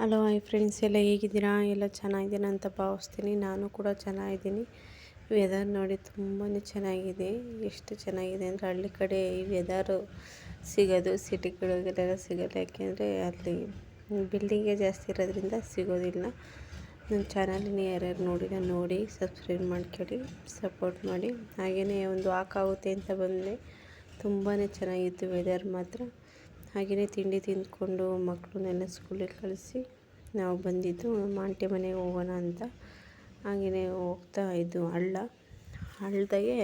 Hello, hi friends. ಎಲ್ಲ ಹೇಗಿದ್ದೀರಾ? ಎಲ್ಲ ಚೆನ್ನಾಗಿದ್ದೀನಿ ಅಂತ ಭಾವಿಸ್ತೀನಿ. ನಾನು ಕೂಡ ಚೆನ್ನಾಗಿದ್ದೀನಿ. ವೆದರ್ ನೋಡಿ ತುಂಬಾ ಚೆನ್ನಾಗಿದೆ. ಎಷ್ಟು ಚೆನ್ನಾಗಿದೆ ಅಂದರೆ ಹಳ್ಳಿ ಕಡೆ ಈ ವೆದರು ಸಿಗೋದು ಸಿಟಿಗಳಿಗೆಲ್ಲ ಸಿಗೋಲ್ಲ ಯಾಕೆಂದರೆ ಅಲ್ಲಿ ಬಿಲ್ಡಿಂಗೇ ಜಾಸ್ತಿ ಇರೋದ್ರಿಂದ ಸಿಗೋದಿಲ್ಲ. ನನ್ನ ಚಾನಲಿನೇ ಯಾರ್ಯಾರು ನೋಡಿಲ್ಲ, ನೋಡಿ ಸಬ್ಸ್ಕ್ರೈಬ್ ಮಾಡ್ಕೊಳ್ಳಿ ಸಪೋರ್ಟ್ ಮಾಡಿ. ಹಾಗೆಯೇ ಒಂದು ವಾಕಾಗುತ್ತೆ ಅಂತ ಬಂದರೆ ತುಂಬಾ ಚೆನ್ನಾಗಿತ್ತು ವೆದರ್ ಮಾತ್ರ. ಹಾಗೆಯೇ ತಿಂಡಿ ತಿಂದ್ಕೊಂಡು ಮಕ್ಕಳನ್ನೆಲ್ಲ ಸ್ಕೂಲಿಗೆ ಕಳಿಸಿ. ನಾವು ಬಂದಿದ್ದು ಮಾಂಟಿ ಮನೆಗೆ ಹೋಗೋಣ ಅಂತ. ಹಾಗೆಯೇ ಹೋಗ್ತಾ ಇದ್ದು ಹಳ್ಳ. ಹಳ್ಳದಾಗೆ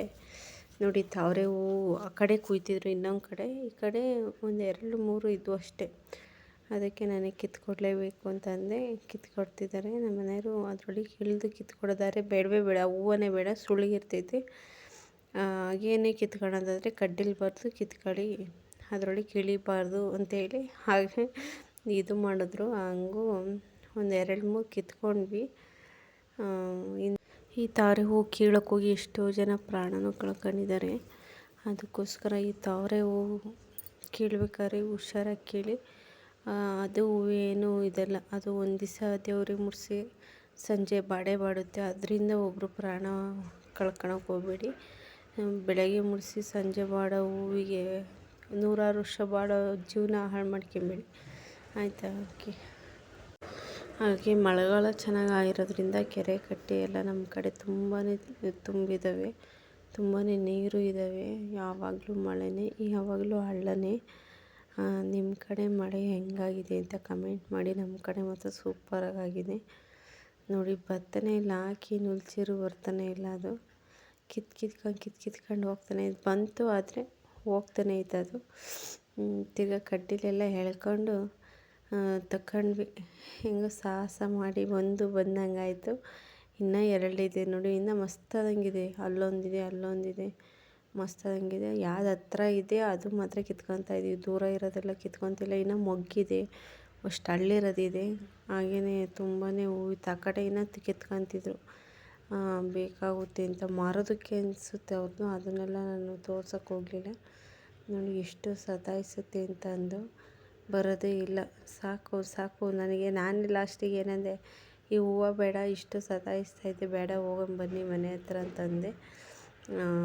ನೋಡಿ, ತಾವರೆ ಹೂವು ಆ ಕಡೆ ಕುಯ್ತಿದ್ರು, ಇನ್ನೊಂದು ಕಡೆ. ಈ ಕಡೆ ಒಂದು ಎರಡು ಮೂರು ಇದ್ವು ಅಷ್ಟೇ. ಅದಕ್ಕೆ ನನಗೆ ಕಿತ್ಕೊಡ್ಲೇಬೇಕು ಅಂತಂದೆ ಕಿತ್ಕೊಡ್ತಿದ್ದಾರೆ. ನಮ್ಮ ಮನೆಯವರು ಅದರೊಳಗೆ ಇಳಿದು ಕಿತ್ಕೊಡೋದಾರೆ ಬೇಡವೇ ಬೇಡ, ಹೂವನೇ ಬೇಡ ಸುಳಿಗಿರ್ತೈತಿ ಹಾಗೇನೇ ಕಿತ್ಕೊಳ್ಳೋದಾದರೆ ಬರೆದು ಕಿತ್ಕೊಳ್ಳಿ. ಅದರೊಳಗೆ ಇಳಿಬಾರ್ದು ಅಂತೇಳಿ ಹಾಗೆ ಇದು ಮಾಡಿದ್ರು. ಹಂಗೂ ಒಂದು ಎರಡು ಮೂರು ಕಿತ್ಕೊಂಡ್ವಿ. ಈ ತಾರೆ ಹೂವು ಕೀಳಕ್ಕೆ ಹೋಗಿ ಎಷ್ಟೋ ಜನ ಪ್ರಾಣನೂ ಕಳ್ಕೊಂಡಿದ್ದಾರೆ. ಅದಕ್ಕೋಸ್ಕರ ಈ ತಾವರೆ ಹೂವು ಕೀಳ್ಬೇಕಾದ್ರೆ ಹುಷಾರಾಗಿ ಕೀಳಿ. ಅದು ಹೂವೇನು ಇದೆಲ್ಲ, ಅದು ಒಂದು ದಿವಸ ದೇವ್ರಿಗೆ ಮುಡಿಸಿ ಸಂಜೆ ಬಾಡೆ ಬಾಡುತ್ತೆ. ಅದರಿಂದ ಒಬ್ಬರು ಪ್ರಾಣ ಕಳ್ಕೊಳಕ್ಕೆ ಹೋಗ್ಬೇಡಿ. ಬೆಳಗ್ಗೆ ಮುಡಿಸಿ ಸಂಜೆ ಬಾಡೋ ಹೂವಿಗೆ ನೂರಾರು ವರ್ಷ ಬಾಳೋ ಜೀವನ ಹಾಳು ಮಾಡ್ಕೊಂಬೇಡಿ. ಆಯಿತಾ? ಓಕೆ. ಹಾಗೆ ಮಳೆಗಾಲ ಚೆನ್ನಾಗಿ ಆಗಿರೋದ್ರಿಂದ ಕೆರೆ ಕಟ್ಟೆ ಎಲ್ಲ ನಮ್ಮ ಕಡೆ ತುಂಬಾ ತುಂಬಿದ್ದಾವೆ ತುಂಬಾ ನೀರು ಇದ್ದಾವೆ ಯಾವಾಗಲೂ ಮಳೆನೇ, ಯಾವಾಗಲೂ ಹಳ್ಳನೇ. ನಿಮ್ಮ ಕಡೆ ಮಳೆ ಹೆಂಗಾಗಿದೆ ಅಂತ ಕಮೆಂಟ್ ಮಾಡಿ. ನಮ್ಮ ಕಡೆ ಮಾತ್ರ ಸೂಪರಾಗಿದೆ ನೋಡಿ, ಬತ್ತನೇ ಇಲ್ಲ, ಹಾಕಿ ನುಲ್ಚಿರು ಬರ್ತಾನೆ ಇಲ್ಲ ಅದು. ಕಿತ್ ಕಿತ್ಕೊಂಡು ಕಿತ್ ಕಿತ್ಕೊಂಡು ಹೋಗ್ತಾನೆ. ಬಂತು ಆದರೆ ಹೋಗ್ತಾನೆ ಇತ್ತು ಅದು ತಿರ್ಗಾ ಕಡ್ಡಿಲೆಲ್ಲ ಎಳ್ಕೊಂಡು ತಗೊಂಡ್ವಿ ಹೆಂಗೋ ಸಾಹಸ ಮಾಡಿ ಒಂದು ಬಂದಂಗಾಯಿತು. ಇನ್ನೂ ಎರಡಿದೆ ನೋಡಿ, ಇನ್ನೂ ಮಸ್ತಾದಂಗಿದೆ. ಅಲ್ಲೊಂದಿದೆ ಅಲ್ಲೊಂದಿದೆ. ಮಸ್ತಾದಂಗಿದೆ. ಯಾವ್ದು ಹತ್ರ ಇದೆ, ಅದು ಮಾತ್ರ ಕಿತ್ಕೊತಾ ಇದ್ದೀವಿ ದೂರ ಇರೋದೆಲ್ಲ ಕಿತ್ಕೊತಿಲ್ಲ. ಇನ್ನೂ ಮೊಗ್ಗಿದೆ. ಅಷ್ಟು ಹಳ್ಳಿರೋದಿದೆ. ಹಾಗೆಯೇ ತುಂಬಾ ಹೂವಿತ್ತು. ಆ ಕಡೆ ಇನ್ನೂ ಕಿತ್ಕೊತಿದ್ರು. ಬೇಕಾಗುತ್ತೆ ಅಂತ ಮಾರೋದಕ್ಕೆ ಅನಿಸುತ್ತೆ ಅವ್ರದ್ದು ಅದನ್ನೆಲ್ಲ ನಾನು ತೋರ್ಸೋಕ್ಕೆ ಹೋಗಲಿಲ್ಲ. ನೋಡಿ, ಎಷ್ಟು ಸತಾಯಿಸುತ್ತೆ ಅಂತ ಅಂದು ಬರೋದೇ ಇಲ್ಲ. ಸಾಕು ಸಾಕು. ನನಗೆ, ನಾನು ಲಾಸ್ಟಿಗೆ ಏನಂದೆ, ಈ ಹೂವು ಬೇಡ, ಇಷ್ಟು ಸತಾಯಿಸ್ತೈತೆ ಬೇಡ ಹೋಗೋಣ ಬನ್ನಿ ಮನೆ ಹತ್ರ ಅಂತಂದೆ.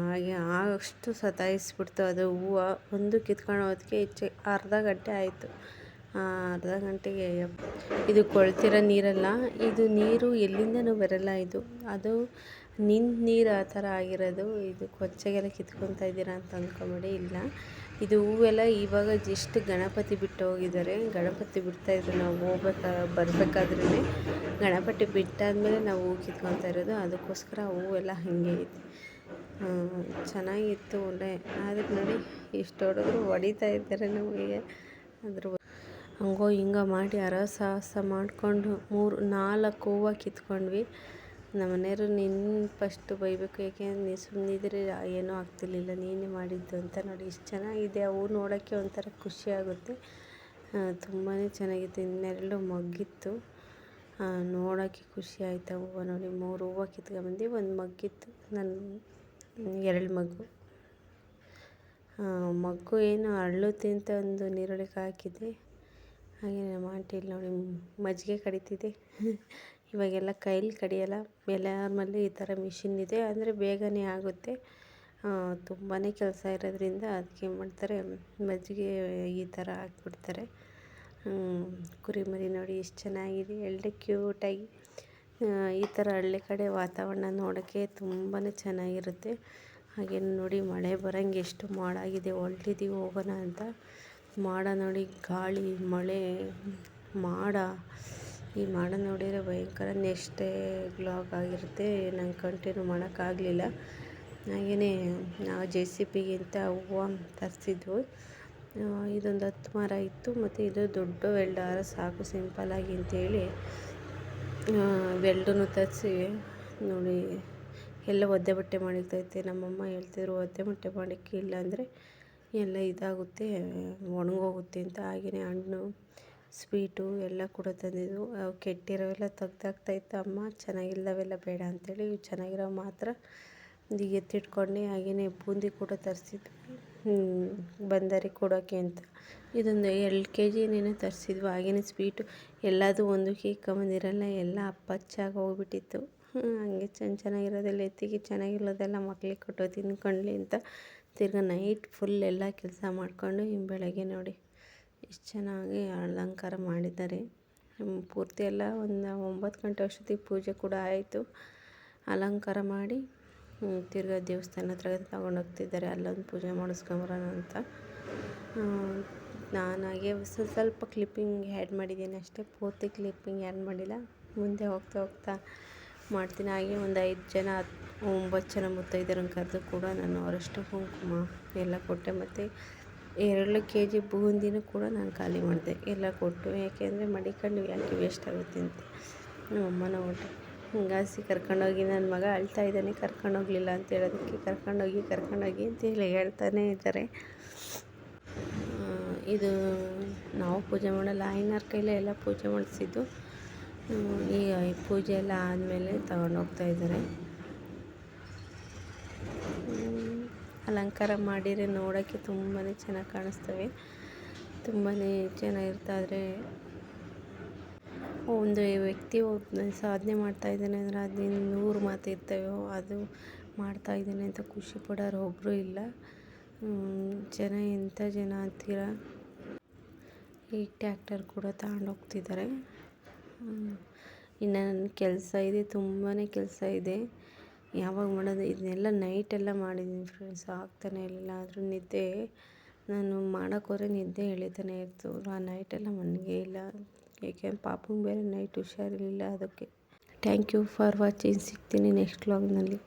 ಹಾಗೆ ಅಷ್ಟು ಸತಾಯಿಸ್ಬಿಡ್ತು ಅದು ಹೂವು. ಒಂದು ಕಿತ್ಕೊಂಡು ಹೋದಕ್ಕೆ ಹೆಚ್ಚು, ಅರ್ಧ ಗಂಟೆ ಆಯಿತು. ಅರ್ಧ ಗಂಟೆಗೆ ಇದು ಕೊಳ್ತಿರೋ ನೀರಲ್ಲ, ಇದು ನೀರು ಎಲ್ಲಿಂದನೂ ಬರಲ್ಲ ಇದು. ಅದು ನಿಂತ ನೀರು ಆ ಥರ ಆಗಿರೋದು, ಇದು ಕೊಚ್ಚೆಗೆಲ್ಲ ಕಿತ್ಕೊತಾ ಇದ್ದೀರಾ ಅಂತ ಅಂದ್ಕೊಬೇಡಿ ಇಲ್ಲ. ಇದು ಹೂವೆಲ್ಲ ಇವಾಗ ಜಸ್ಟ್ ಗಣಪತಿ ಬಿಟ್ಟು ಹೋಗಿದ್ದಾರೆ. ಗಣಪತಿ ಬಿಡ್ತಾಯಿದ್ರು ನಾವು, ಹೋಗ್ಬೇಕಾ ಬರಬೇಕಾದ್ರೇ ಗಣಪತಿ ಬಿಟ್ಟಾದಮೇಲೆ ನಾವು ಹೂ ಕಿತ್ಕೊತಾ ಇರೋದು. ಅದಕ್ಕೋಸ್ಕರ ಹೂವೆಲ್ಲ ಹಾಗೆ ಐತೆ ಚೆನ್ನಾಗಿತ್ತು ಒಳ್ಳೆ ಅದಕ್ಕೆ ನೋಡಿ, ಎಷ್ಟು ಹೊಡೆದ್ರು ಹೊಡಿತಾ ಇದ್ದಾರೆ ನಮಗೆ. ಅದ್ರ ಹಂಗೋ ಹಿಂಗೋ ಮಾಡಿ ಹರಸಾಹಸ ಮಾಡಿಕೊಂಡು ಮೂರು ನಾಲ್ಕು ಹೂವು ಕಿತ್ಕೊಂಡ್ವಿ. ನಮ್ಮ ಮನೆಯವರು ನಿನ್ನ ಫಸ್ಟು ಬೈಬೇಕು ಯಾಕೆಂದ್ರೆ ನೀನು ಸುಮ್ಮನಿದ್ರೆ ಏನೂ ಆಗ್ತಿರ್ಲಿಲ್ಲ, ನೀನೇ ಮಾಡಿದ್ದು ಅಂತ ನೋಡಿ. ಇಷ್ಟು ಚೆನ್ನಾಗಿದೆ ಹೂ ನೋಡೋಕ್ಕೆ ಒಂಥರ ಖುಷಿ ಆಗುತ್ತೆ. ತುಂಬಾ ಚೆನ್ನಾಗಿತ್ತು, ಇನ್ನೆರಡು ಮಗ್ಗಿತ್ತು. ನೋಡೋಕ್ಕೆ ಖುಷಿ ಆಯಿತು ಹೂವು ನೋಡಿ. ಮೂರು ಹೂವು ಕಿತ್ಕೊಂಡ್ಬಂದು ಒಂದು ಮಗ್ಗಿತ್ತು ನನ್ನ ಎರಡು ಮಗ್ಗು ಮಗ್ಗು ಏನು ಅರಳುತ್ತೆ ಅಂತ ಒಂದು ನೀರೊಳಗೆ ಹಾಕಿದೆ. ಹಾಗೆ ನಮ್ಮ ಆಂಟಿ ನೋಡಿ, ಮಜ್ಜಿಗೆ ಕಡಿತಿದೆ. ಇವಾಗೆಲ್ಲ ಕೈಲಿ ಕಡಿಯೋಲ್ಲ ಎಲ್ಲರ ಈ ಥರ ಮಿಷಿನ್ ಇದೆ. ಅಂದರೆ ಬೇಗನೆ ಆಗುತ್ತೆ. ತುಂಬಾ ಕೆಲಸ ಇರೋದ್ರಿಂದ ಅದಕ್ಕೆ ಏನು ಮಾಡ್ತಾರೆ, ಮಜ್ಜಿಗೆ ಈ ಥರ ಹಾಕ್ಬಿಡ್ತಾರೆ. ಕುರಿಮರಿ ನೋಡಿ ಎಷ್ಟು ಚೆನ್ನಾಗಿದೆ. ಎಳ್ಳೆ ಕ್ಯೂಟಾಗಿ ಈ ಥರ ಹಳ್ಳಿ ಕಡೆ ವಾತಾವರಣ ನೋಡೋಕ್ಕೆ ತುಂಬಾ ಚೆನ್ನಾಗಿರುತ್ತೆ. ಹಾಗೆ ನೋಡಿ, ಮಳೆ ಬರೋಂಗೆ ಎಷ್ಟು ಮಾಡಾಗಿದೆ. ಹೊಲ್ಟಿದ್ದೀವಿ ಹೋಗೋಣ ಅಂತ. ಮಾಡ ನೋಡಿ, ಗಾಳಿ, ಮಳೆ, ಮಾಡ. ಈ ಮಾಡ ನೋಡಿದರೆ ಭಯಂಕರ ನೆಕ್ಸ್ಟ್ ಡೇ ಗ್ಲಾಗ್ ಆಗಿರುತ್ತೆ. ನಂಗೆ ಕಂಟಿನ್ಯೂ ಮಾಡೋಕ್ಕಾಗಲಿಲ್ಲ. ಹಾಗೆಯೇ ನಾವು ಜೆ ಸಿ ಪಿಗಿಂತ ಹೂವು ತರಿಸಿದ್ವು. ಇದೊಂದು ಹತ್ತು ಮರ ಇತ್ತು ಮತ್ತು ಇದು ದೊಡ್ಡ ವೆಲ್ಡಾರ ಸಾಕು ಸಿಂಪಲ್ಲಾಗಿ ಅಂತೇಳಿ ವೆಲ್ಡನ್ನು ತರಿಸಿ, ನೋಡಿ, ಎಲ್ಲ ಒದ್ದೆ ಬಟ್ಟೆ ಮಾಡಿರ್ತೈತೆ. ನಮ್ಮಮ್ಮ ಹೇಳ್ತಿದ್ರು, ಒದ್ದೆ ಬಟ್ಟೆ ಮಾಡೋಕ್ಕೆ ಇಲ್ಲ ಅಂದರೆ ಎಲ್ಲ ಇದಾಗುತ್ತೆ, ಒಣಗೋಗುತ್ತೆ ಅಂತ. ಹಾಗೆಯೇ ಹಣ್ಣು ಸ್ವೀಟು ಎಲ್ಲ ಕೂಡ ತಂದಿದ್ವು ಅವು ಕೆಟ್ಟಿರೋವೆಲ್ಲ ತೆಗ್ದಾಕ್ತಾಯಿತ್ತು ಅಮ್ಮ, ಚೆನ್ನಾಗಿಲ್ಲವೆಲ್ಲ ಬೇಡ ಅಂಥೇಳಿ ಚೆನ್ನಾಗಿರೋ ಮಾತ್ರ ಎತ್ತಿಟ್ಕೊಂಡು ಹಾಗೆಯೇ ಬೂಂದಿ ಕೂಡ ತರಿಸಿದ್ವಿ. ಬಂದರಿಗೆ ಕೊಡೋಕ್ಕೆ ಅಂತ. ಇದೊಂದು ಎರಡು ಕೆ ಜಿ ಏನೇನೋ ತರಿಸಿದ್ವು. ಹಾಗೆಯೇ ಸ್ವೀಟು. ಎಲ್ಲದೂ ಒಂದು ಬಂದಿರಲ್ಲ ಎಲ್ಲ ಅಪ್ಪಚ್ಚಾಗಿ ಹೋಗ್ಬಿಟ್ಟಿತ್ತು. ಹಂಗೆ ಚೆನ್ನ ಚೆನ್ನಾಗಿರೋದೆಲ್ಲ ಎತ್ತಿಗೆ ಚೆನ್ನಾಗಿರೋದೆಲ್ಲ ಮಕ್ಳಿಗೆ ಕೊಟ್ಟು ತಿನ್ಕೊಳ್ಳಿ ಅಂತ ತಿರ್ಗಿ ನೈಟ್ ಫುಲ್ ಎಲ್ಲ ಕೆಲಸ ಮಾಡಿಕೊಂಡು ಬೆಳಗ್ಗೆ ನೋಡಿ. ಎಷ್ಟು ಚೆನ್ನಾಗಿ ಅಲಂಕಾರ ಮಾಡಿದ್ದಾರೆ. ಪೂರ್ತಿ ಎಲ್ಲ ಒಂದು ಒಂಬತ್ತು ಗಂಟೆ ಅಷ್ಟೊತ್ತಿಗೆ ಪೂಜೆ ಕೂಡ ಆಯಿತು. ಅಲಂಕಾರ ಮಾಡಿ ತಿರ್ಗಾ ದೇವಸ್ಥಾನ ಹತ್ರ ತಗೊಂಡೋಗ್ತಿದ್ದಾರೆ ಅಲ್ಲೊಂದು ಪೂಜೆ ಮಾಡಿಸ್ಕೊಂಬರೋಣ ಅಂತ. ನಾನಾಗೆ ಸ್ವಲ್ಪ ಕ್ಲಿಪ್ಪಿಂಗ್ ಆ್ಯಡ್ ಮಾಡಿದ್ದೀನಿ ಅಷ್ಟೇ. ಪೂರ್ತಿ ಕ್ಲಿಪ್ಪಿಂಗ್ ಆ್ಯಡ್ ಮಾಡಿಲ್ಲ. ಮುಂದೆ ಹೋಗ್ತಾ ಹೋಗ್ತಾ ಮಾಡ್ತೀನಿ. ಹಾಗೆ ಒಂದು ಐದು ಜನ, ಒಂಬತ್ತು ಜನ ಮುತ್ತೈದರನ್ನು ಕರೆದು ಕೂಡ ನಾನು ಅವರಷ್ಟು ಕುಂಕುಮ ಎಲ್ಲ ಕೊಟ್ಟೆ. ಮತ್ತು ಎರಡು ಕೆ ಜಿ ಬೂಂದಿನೂ ಕೂಡ ನಾನು ಖಾಲಿ ಮಾಡಿದೆ. ಎಲ್ಲ ಕೊಟ್ಟು ಯಾಕೆಂದರೆ ಮಡಿಕೊಂಡು ಯಾಕೆ ವೇಸ್ಟ್ ಆಗುತ್ತೆ ಅಂತ. ನಮ್ಮ ಅಮ್ಮನ ಹೊಟ್ಟೆ ಹಿಂಗಾಸಿ ಕರ್ಕೊಂಡೋಗಿ ನನ್ನ ಮಗ ಅಳ್ತಾ ಇದ್ದಾನೆ, ಕರ್ಕೊಂಡೋಗ್ಲಿಲ್ಲ ಅಂತ ಹೇಳೋದಕ್ಕೆ ಕರ್ಕೊಂಡೋಗಿ ಕರ್ಕೊಂಡೋಗಿ ಅಂತೇಳಿ ಹೇಳ್ತಾನೇ ಇದ್ದಾರೆ. ಇದು ನಾವು ಪೂಜೆ ಮಾಡಲ್ಲ, ಆಯ್ನಾರ ಕೈಲೇ ಎಲ್ಲ ಪೂಜೆ ಮಾಡಿಸಿದ್ದು. ಈಗ ಈ ಪೂಜೆ ಎಲ್ಲ ಆದಮೇಲೆ ತಗೊಂಡೋಗ್ತಾ ಇದ್ದಾರೆ. ಅಲಂಕಾರ ಮಾಡಿದರೆ ನೋಡೋಕ್ಕೆ ತುಂಬಾ ಚೆನ್ನಾಗಿ ಕಾಣಿಸ್ತವೆ. ತುಂಬಾ ಚೆನ್ನಾಗಿರ್ತಾದ್ರೆ ಒಂದು ವ್ಯಕ್ತಿ ಸಾಧನೆ ಮಾಡ್ತಾ ಇದ್ದಾನೆ ಅಂದರೆ ಅದು ನೂರು ಮಾತು ಇರ್ತವೆ ಅದು ಮಾಡ್ತಾಯಿದ್ದಾನೆ ಅಂತ ಖುಷಿ ಪಡೋರು ಒಬ್ಬರು ಇಲ್ಲ. ಜನ ಎಂಥ ಜನ ಅಂತೀರ? ಈ ಟ್ಯಾಕ್ಟರ್ ಕೂಡ ತಗೊಂಡೋಗ್ತಿದ್ದಾರೆ ಇನ್ನು ನನ್ನ ಕೆಲಸ ಇದೆ ತುಂಬಾ ಕೆಲಸ ಇದೆ. ಯಾವಾಗ ಮಾಡೋದು? ಇದನ್ನೆಲ್ಲ ನೈಟೆಲ್ಲ ಮಾಡಿದ್ದೀನಿ ಫ್ರೆಂಡ್ಸ್ ಆಗ್ತಾನೆ ಇರಲಿಲ್ಲ. ಆದರೂ ನಿದ್ದೆ, ನಾನು ಮಾಡೋಕ್ಕೋದ್ರೆ ನಿದ್ದೆ ಎಳಿತಾನೆ ಇತ್ತು. ಆ ನೈಟೆಲ್ಲ ಮನಗೇ ಇಲ್ಲ. ಏಕೆ? ಪಾಪಂಗೆ ಬೇರೆ ನೈಟ್ ಹುಷಾರಿರಲಿಲ್ಲ ಅದಕ್ಕೆ. ಥ್ಯಾಂಕ್ ಯು ಫಾರ್ ವಾಚಿಂಗ್ ಸಿಗ್ತೀನಿ ನೆಕ್ಸ್ಟ್ ವ್ಲಾಗ್ನಲ್ಲಿ